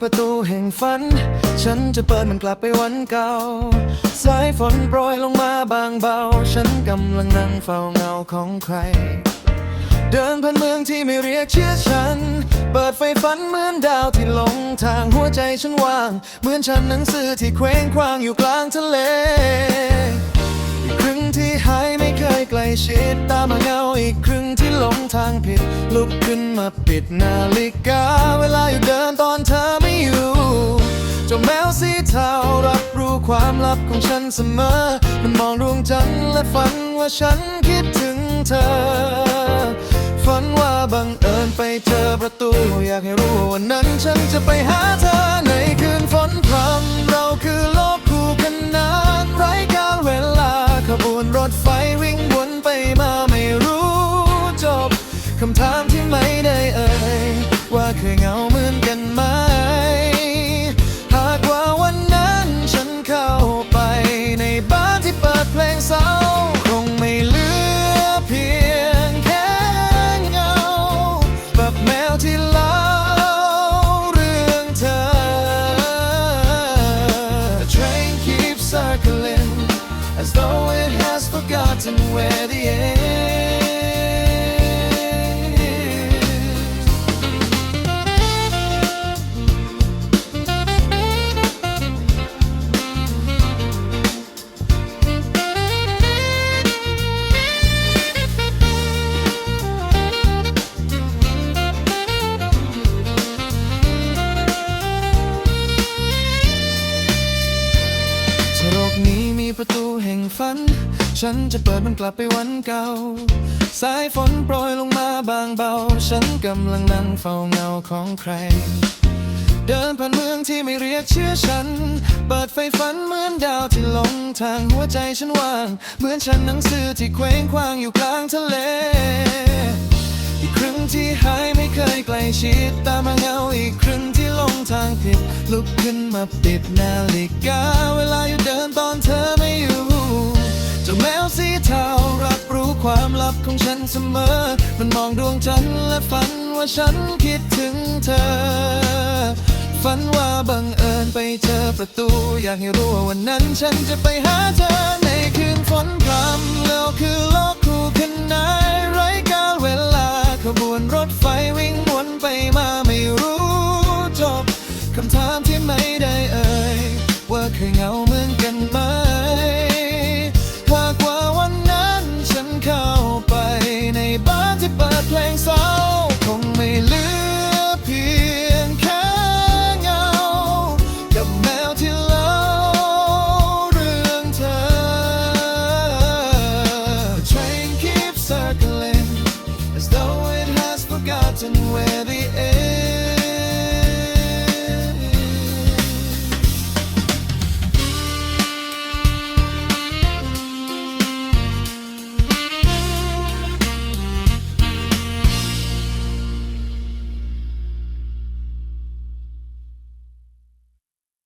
ประตูแห่งฝัน ฉันจะเปิดมันกลับไปวันเก่า สายฝนโปรยลงมาบางเบา ฉันกำลังนั่งเฝ้าเงาของใคร เดินผ่านเมืองที่ไม่เรียกชื่อฉัน เปิดไฟฝันเหมือนดาวที่หลงทางหัวใจฉันว่าง เหมือนฉันหนังสือที่เคว้งคว้างอยู่กลางทะเลอีกครึ่งที่หายไม่เคยใกล้ชิดตามมาเงาอีกครึ่งที่หลงทางผิด ลุกขึ้นมาปิดนาฬิกาเวลา ความลับของฉันเสมอ มันมองดวงจันทร์และฝันว่าฉันคิดถึงเธอ ฝันว่าบังเอิญไปเจอประตู อยากให้รู้ว่าวันนั้นฉันจะไปหาเธอในคืนฝน as though it has forgotten where the end ฝัน ฉันจะเปิดมันกลับไปวันเก่า สายฝนโปรยลงมาบางเบา ฉันกำลังนั่งเฝ้าเงาของใคร เดินผ่านเมืองที่ไม่เรียกชื่อฉัน เปิดไฟฝันเหมือนดาวที่หลงทางหัวใจฉันว่าง เหมือนฉันหนังสือที่เคว้งคว้างอยู่กลางทะเล อีกครึ่งที่หายไม่เคยใกล้ชิด ตามมาเงาอีกครึ่งที่หลงทางผิดลุกขึ้นมาปิดนาฬิกา เวลาอยู่เดินตอนเธอไม่อยู่ วสีเทารับรู้ความลับของฉันเสมอ มันมองดวงจันทร์และฝันว่าฉันคิดถึงเธอ ฝันว่าบังเอิญไปเจอประตู อยากให้รู้ว่าวันนั้นฉันจะไปหาเธอ And where